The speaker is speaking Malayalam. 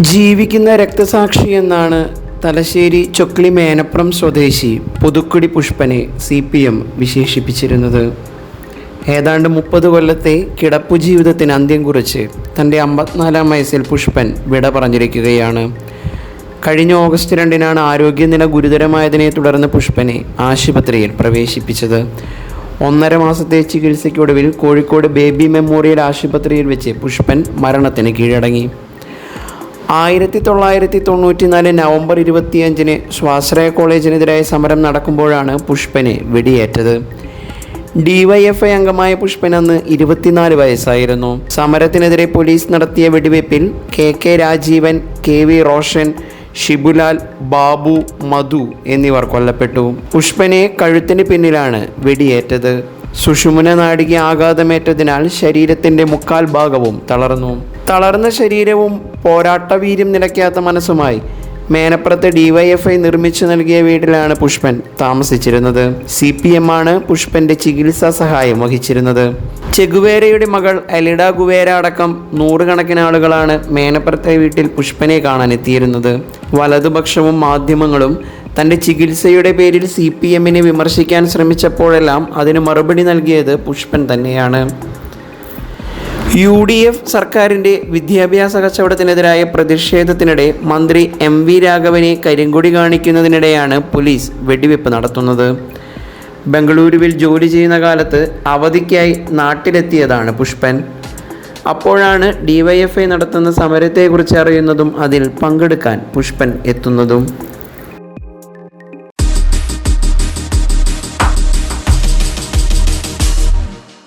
ജീവിക്കുന്ന രക്തസാക്ഷി എന്നാണ് തലശ്ശേരി ചൊക്ലി മേനപ്പുറം സ്വദേശി പുതുക്കുടി പുഷ്പനെ സി പി എം വിശേഷിപ്പിച്ചിരുന്നത്. ഏതാണ്ട് മുപ്പത് കൊല്ലത്തെ കിടപ്പു ജീവിതത്തിന് അന്ത്യം കുറിച്ച് തന്റെ അമ്പത്തിനാലാം വയസ്സിൽ പുഷ്പൻ വിട പറഞ്ഞിരിക്കുകയാണ്. കഴിഞ്ഞ ഓഗസ്റ്റ് രണ്ടിനാണ് ആരോഗ്യനില ഗുരുതരമായതിനെ തുടർന്ന് പുഷ്പനെ ആശുപത്രിയിൽ പ്രവേശിപ്പിച്ചത്. ഒന്നര മാസത്തെ ചികിത്സയ്ക്കൊടുവിൽ കോഴിക്കോട് ബേബി മെമ്മോറിയൽ ആശുപത്രിയിൽ വെച്ച് പുഷ്പൻ മരണത്തിന് കീഴടങ്ങി. ആയിരത്തി തൊള്ളായിരത്തി തൊണ്ണൂറ്റിനാല് നവംബർ ഇരുപത്തിയഞ്ചിന് സ്വാശ്രയ കോളേജിനെതിരായ സമരം നടക്കുമ്പോഴാണ് പുഷ്പന് വെടിയേറ്റത്. ഡിവൈഎഫ്ഐ അംഗമായ പുഷ്പൻ അന്ന് ഇരുപത്തിനാല് വയസ്സായിരുന്നു. സമരത്തിനെതിരെ പോലീസ് നടത്തിയ വെടിവയ്പിൽ K K Rajeevan K V Roshan Shibulal Babu Madhu എന്നിവർ കൊല്ലപ്പെട്ടു. പുഷ്പനെ കഴുത്തിന് പിന്നിലാണ് വെടിയേറ്റത്. സുഷുമ്ന നാടിക ആഘാതമേറ്റതിനാൽ ശരീരത്തിന്റെ മുക്കാൽ ഭാഗവും തളർന്നു. തളർന്ന ശരീരവും പോരാട്ടവീര്യം നിലയ്ക്കാത്ത മനസ്സുമായി മേനപ്പുറത്ത് ഡിവൈഎഫ്ഐ നിർമ്മിച്ചു നൽകിയ വീട്ടിലാണ് പുഷ്പൻ താമസിച്ചിരുന്നത്. സി പി എം ആണ് പുഷ്പന്റെ ചികിത്സാ സഹായം വഹിച്ചിരുന്നത്. ചെഗുവേരയുടെ മകൾ എലിഡ ഗുവേര അടക്കം നൂറുകണക്കിന് ആളുകളാണ് മേനപ്പുറത്തെ വീട്ടിൽ പുഷ്പനെ കാണാൻ എത്തിയിരുന്നത് വലതുപക്ഷവും മാധ്യമങ്ങളും തന്റെ ചികിത്സയുടെ പേരിൽ സി പി എമ്മിനെ വിമർശിക്കാൻ ശ്രമിച്ചപ്പോഴെല്ലാം അതിന് മറുപടി നൽകിയത് പുഷ്പൻ തന്നെയാണ്. യു ഡി എഫ് സർക്കാരിന്റെ വിദ്യാഭ്യാസ കച്ചവടത്തിനെതിരായ പ്രതിഷേധത്തിനിടെ മന്ത്രി എം വി രാഘവനെ കരിങ്കൊടി കാണിക്കുന്നതിനിടെയാണ് പോലീസ് വെടിവെപ്പ് നടത്തുന്നത്. ബംഗളൂരുവിൽ ജോലി ചെയ്യുന്ന കാലത്ത് അവധിക്കായി നാട്ടിലെത്തിയതാണ് പുഷ്പൻ. അപ്പോഴാണ് ഡിവൈഎഫ്ഐ നടത്തുന്ന സമരത്തെക്കുറിച്ച് അറിയുന്നതും അതിൽ പങ്കെടുക്കാൻ പുഷ്പൻ എത്തുന്നതും.